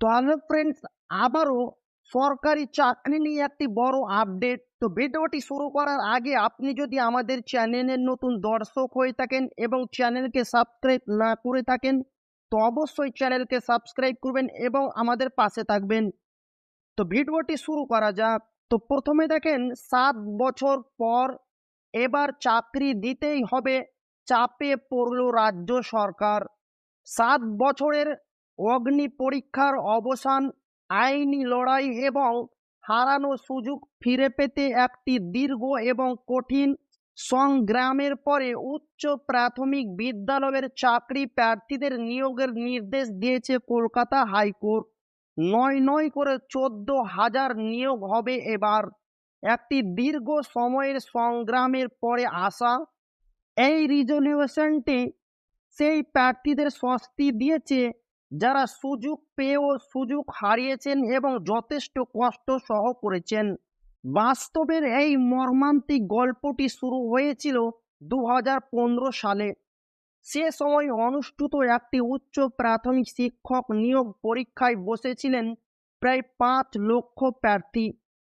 তো hello friends আবারও সরকারি চাকরি নিয়ে একটি বড় আপডেট তো ভিডিওটি শুরু করার আগে আপনি যদি আমাদের চ্যানেলের নতুন দর্শক হয়ে থাকেন এবং চ্যানেলকে সাবস্ক্রাইব না করে থাকেন, তো অবশ্যই চ্যানেলকে সাবস্ক্রাইব করবেন এবং আমাদের পাশে থাকবেন। তো ভিডিওটি শুরু করা যাক। তো প্রথমে দেখেন, সাত বছর পর এবার চাকরি দিতেই হবে, চাপে পড়ল রাজ্য সরকার। সাত বছরের অগ্নি পরীক্ষার অবসান, আইনি লড়াই এবং হারানো সুযোগ ফিরে পেতে একটি দীর্ঘ এবং কঠিন সংগ্রামের পরে উচ্চ প্রাথমিক বিদ্যালয়ের চাকরি প্রার্থীদের নিয়োগের নির্দেশ দিয়েছে কলকাতা হাইকোর্ট। নয় নয় করে চোদ্দ হাজার নিয়োগ হবে এবার। একটি দীর্ঘ সময়ের সংগ্রামের পরে আসা এই রিজলিউশনটি সেই প্রার্থীদের স্বস্তি দিয়েছে যারা সুযোগ পেয়েও সুযোগ হারিয়েছেন এবং যথেষ্ট কষ্ট সহ করেছেন। বাস্তবের এই মর্মান্তিক গল্পটি শুরু হয়েছিল দু হাজার পনেরো সালে। সে সময় অনুষ্ঠিত একটি উচ্চ প্রাথমিক শিক্ষক নিয়োগ পরীক্ষায় বসেছিলেন প্রায় পাঁচ লক্ষ প্রার্থী।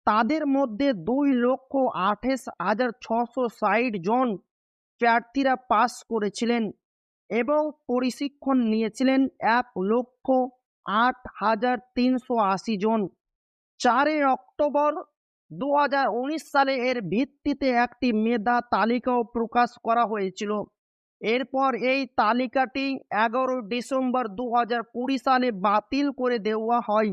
তাদের মধ্যে দুই লক্ষ আঠাশ হাজার ছশো ষাট জন প্রার্থীরা পাস করেছিলেন। এবং প্রশিক্ষণ নিয়েছিলেন এক লক্ষ আট হাজার তিনশো আশি জন। চারই অক্টোবর দু হাজার উনিশ সালে এর ভিত্তিতে একটি মেধা তালিকাও প্রকাশ করা হয়েছিল। এরপর এই তালিকাটি এগারো ডিসেম্বর দু সালে বাতিল করে দেওয়া হয়।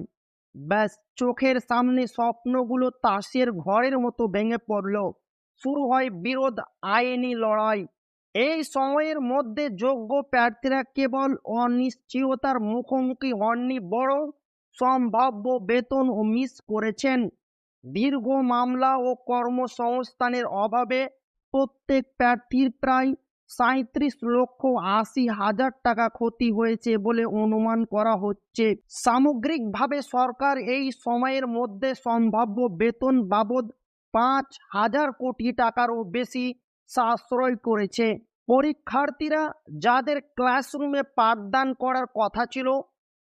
ব্যাস, চোখের সামনে স্বপ্নগুলো তাসের ঘরের মতো ভেঙে পড়ল। শুরু হয় বিরোধ, আইনি লড়াই। এই সময়ের মধ্যে যোগ্য প্রার্থীরা কেবল অনিশ্চয়তার মুখোমুখি হননি, বরং সম্ভাব্য বেতন ও মিস করেছেন। দীর্ঘ মামলা ও কর্মসংস্থানের অভাবে প্রত্যেক প্রার্থীর প্রায় সাঁত্রিশ লক্ষ আশি হাজার টাকা ক্ষতি হয়েছে বলে অনুমান করা হচ্ছে। সামগ্রিকভাবে সরকার এই সময়ের মধ্যে সম্ভাব্য বেতন বাবদ পাঁচ হাজার কোটি টাকারও বেশি সাশ্রয় করেছে। পরীক্ষার্থীরা যাদের ক্লাসরুমে পাঠদান করার কথা ছিল,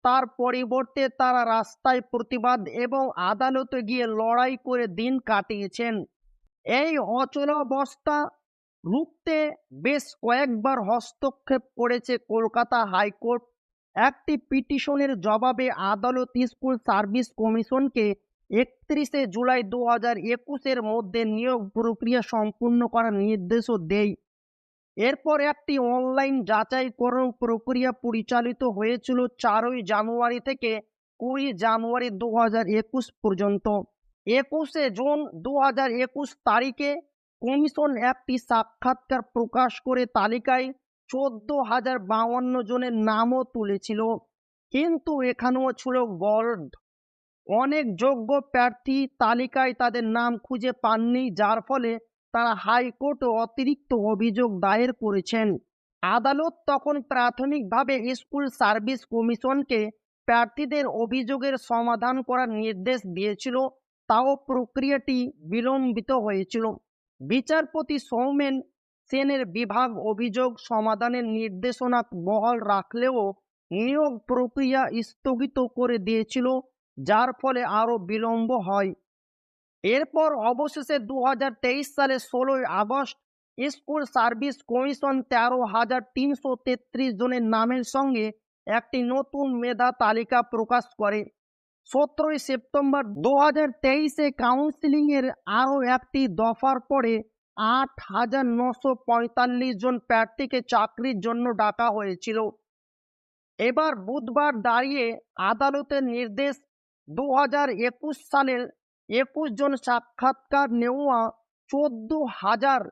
তার পরিবর্তে তারা রাস্তায় প্রতিবাদ এবং আদালতে গিয়ে লড়াই করে দিন কাটিয়েছেন। এই অচলাবস্থা রুখতে বেশ কয়েকবার হস্তক্ষেপ করেছে কলকাতা হাইকোর্ট। একটি পিটিশনের জবাবে আদালত স্কুল সার্ভিস কমিশনকে একত্রিশে জুলাই দু হাজার একুশের মধ্যে নিয়োগ প্রক্রিয়া সম্পূর্ণ করার নির্দেশও দেয়। এরপর একটি অনলাইন যাচাইকরণ প্রক্রিয়া পরিচালিত হয়েছিল চারই জানুয়ারি থেকে কুড়ি জানুয়ারি দু পর্যন্ত। একুশে জুন দু তারিখে কমিশন একটি সাক্ষাৎকার প্রকাশ করে তালিকায় চোদ্দ হাজার বাউান্ন জনের নামও তুলেছিল। কিন্তু এখানেও ছিল গল্ড অনেক যোগ্য প্রার্থী তালিকায় তাদের নাম খুঁজে পাননি, যার ফলে তারা হাইকোর্টে অতিরিক্ত অভিযোগ দায়ের করেছেন। আদালত তখন প্রাথমিকভাবে স্কুল সার্ভিস কমিশনকে প্রার্থীদের অভিযোগের সমাধান করার নির্দেশ দিয়েছিল, তাও প্রক্রিয়াটি বিলম্বিত হয়েছিল। বিচারপতি সৌমেন সেনের বিভাগ অভিযোগ সমাধানের নির্দেশনা বহাল রাখলেও নিয়োগ প্রক্রিয়া স্থগিত করে দিয়েছিল, যার ফলে আরও বিলম্ব হয়। এরপর অবশেষে দু হাজার তেইশ সালে ষোলোই আগস্ট স্কুল সার্ভিস কমিশন তেরো হাজার তিনশো তেত্রিশ জনের নামের সঙ্গে একটি নতুন মেধা তালিকা প্রকাশ করে। সতেরোই সেপ্টেম্বর দু হাজার তেইশে কাউন্সিলিংয়ের আরও একটি দফার পরে আট হাজার নশো পঁয়তাল্লিশ জন প্রার্থীকে চাকরির জন্য ডাকা হয়েছিল। এবার বুধবার দাঁড়িয়ে আদালতের নির্দেশ দু হাজার একুশ সালের একুশ জন সাক্ষাৎকার নেওয়া চোদ্দ হাজার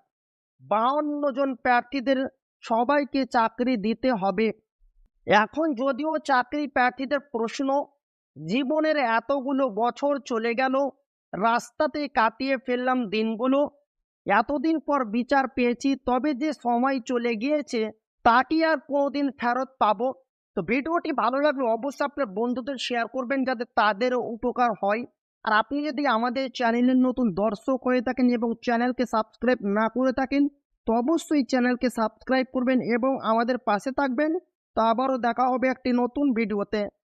বাহান্ন জন প্রার্থীদের সবাইকে চাকরি দিতে হবে। এখন যদিও চাকরি প্রার্থীদের প্রশ্ন, জীবনের এতগুলো বছর চলে গেল রাস্তাতে কাটিয়ে ফেললাম দিনগুলো, এতদিন পর বিচার পেয়েছি, তবে যে সময় চলে গিয়েছে তা কি আর কোনোদিন ফেরত পাবো। তো ভিডিওটি ভালো লাগলে অবশ্যই আপনার বন্ধুদের শেয়ার করবেন, যাতে তাদেরও উপকার হয়। আর আপনি যদি আমাদের চ্যানেলের নতুন দর্শক হয়ে থাকেন এবং চ্যানেলকে সাবস্ক্রাইব না করে থাকেন, তো অবশ্যই চ্যানেলকে সাবস্ক্রাইব করবেন এবং আমাদের পাশে থাকবেন। তো আবারও দেখা হবে একটি নতুন ভিডিওতে।